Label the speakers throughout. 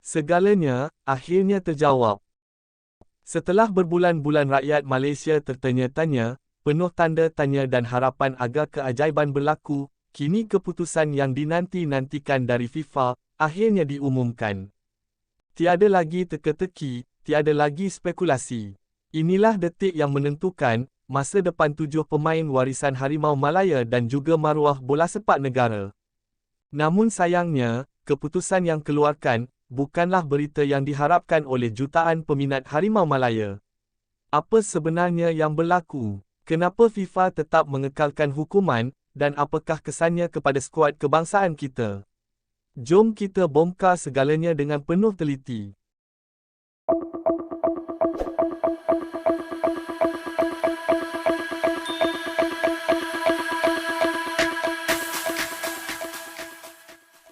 Speaker 1: Segalanya, akhirnya terjawab. Setelah berbulan-bulan rakyat Malaysia tertanya-tanya, penuh tanda tanya dan harapan agar keajaiban berlaku, kini keputusan yang dinanti-nantikan dari FIFA, akhirnya diumumkan. Tiada lagi teka-teki, tiada lagi spekulasi. Inilah detik yang menentukan, masa depan tujuh pemain warisan Harimau Malaya dan juga maruah bola sepak negara. Namun sayangnya, keputusan yang keluarkan, bukanlah berita yang diharapkan oleh jutaan peminat Harimau Malaya. Apa sebenarnya yang berlaku? Kenapa FIFA tetap mengekalkan hukuman, dan apakah kesannya kepada skuad kebangsaan kita? Jom kita bongkar segalanya dengan penuh teliti.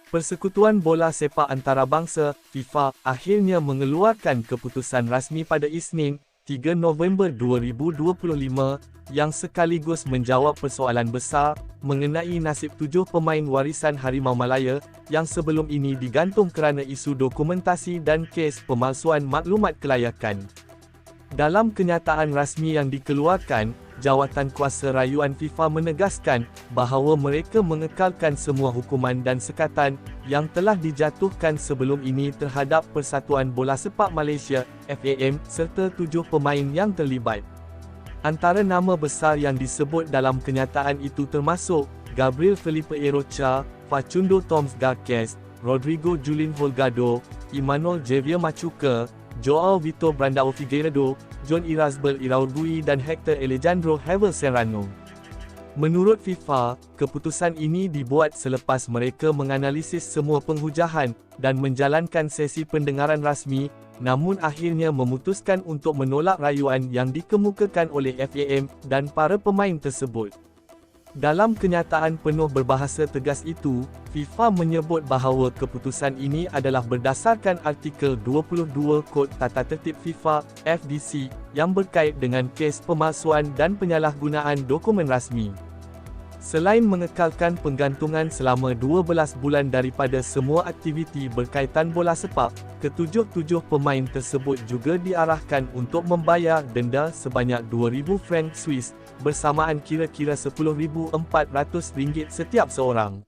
Speaker 1: Persekutuan Bola Sepak Antarabangsa, FIFA, akhirnya mengeluarkan keputusan rasmi pada Isnin, 3 November 2025, yang sekaligus menjawab persoalan besar, mengenai nasib tujuh pemain warisan Harimau Malaya, yang sebelum ini digantung kerana isu dokumentasi dan kes pemalsuan maklumat kelayakan. Dalam kenyataan rasmi yang dikeluarkan, Jawatan Kuasa Rayuan FIFA menegaskan bahawa mereka mengekalkan semua hukuman dan sekatan yang telah dijatuhkan sebelum ini terhadap Persatuan Bola Sepak Malaysia FAM serta tujuh pemain yang terlibat. Antara nama besar yang disebut dalam kenyataan itu termasuk Gabriel Felipe Erocha, Facundo Toms Garques, Rodrigo Julin Holgado, Emmanuel Javier Machuca, Joao Vitor Brandao Figueiredo, John Irazbel Iraurgui dan Hector Alejandro Hevel Serrano. Menurut FIFA, keputusan ini dibuat selepas mereka menganalisis semua penghujahan dan menjalankan sesi pendengaran rasmi, namun akhirnya memutuskan untuk menolak rayuan yang dikemukakan oleh FAM dan para pemain tersebut. Dalam kenyataan penuh berbahasa tegas itu, FIFA menyebut bahawa keputusan ini adalah berdasarkan artikel 22 Kod Tata Tertib FIFA FDC yang berkait dengan kes pemalsuan dan penyalahgunaan dokumen rasmi. Selain mengekalkan penggantungan selama 12 bulan daripada semua aktiviti berkaitan bola sepak, ketujuh-tujuh pemain tersebut juga diarahkan untuk membayar denda sebanyak 2,000 franc Swiss, bersamaan kira-kira RM10,400 setiap seorang.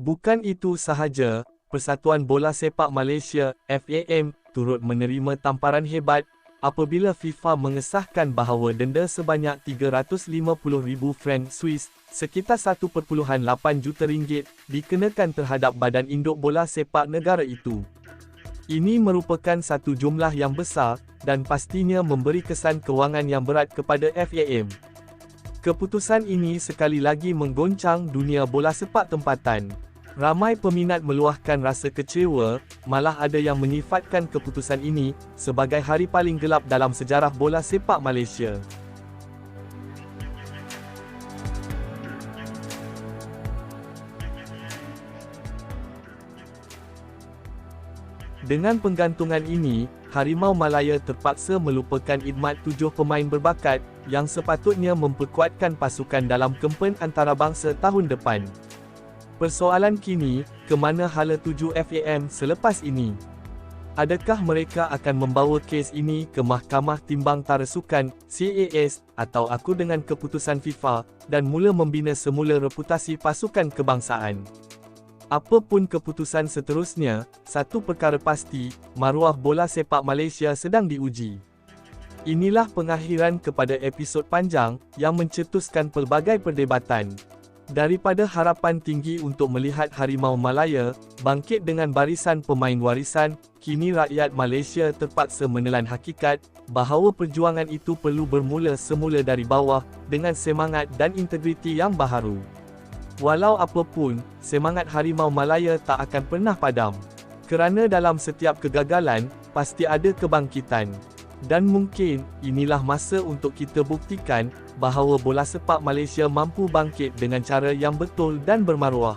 Speaker 1: Bukan itu sahaja, Persatuan Bola Sepak Malaysia, FAM, turut menerima tamparan hebat apabila FIFA mengesahkan bahawa denda sebanyak 350,000 franc Swiss, sekitar 1.8 juta ringgit, dikenakan terhadap badan induk bola sepak negara itu. Ini merupakan satu jumlah yang besar, dan pastinya memberi kesan kewangan yang berat kepada FAM. Keputusan ini sekali lagi menggoncang dunia bola sepak tempatan. Ramai peminat meluahkan rasa kecewa, malah ada yang menyifatkan keputusan ini sebagai hari paling gelap dalam sejarah bola sepak Malaysia. Dengan penggantungan ini, Harimau Malaya terpaksa melupakan idmat tujuh pemain berbakat yang sepatutnya memperkuatkan pasukan dalam kempen antarabangsa tahun depan. Persoalan kini, ke mana hala tuju FAM selepas ini? Adakah mereka akan membawa kes ini ke Mahkamah Timbang Tarasukan CAS atau aku dengan keputusan FIFA dan mula membina semula reputasi pasukan kebangsaan? Apapun keputusan seterusnya, satu perkara pasti, maruah bola sepak Malaysia sedang diuji. Inilah pengakhiran kepada episod panjang yang mencetuskan pelbagai perdebatan. Daripada harapan tinggi untuk melihat Harimau Malaya bangkit dengan barisan pemain warisan, kini rakyat Malaysia terpaksa menelan hakikat bahawa perjuangan itu perlu bermula semula dari bawah dengan semangat dan integriti yang baharu. Walau apapun, semangat Harimau Malaya tak akan pernah padam. Kerana dalam setiap kegagalan, pasti ada kebangkitan. Dan mungkin, inilah masa untuk kita buktikan, bahawa bola sepak Malaysia mampu bangkit dengan cara yang betul dan bermaruah.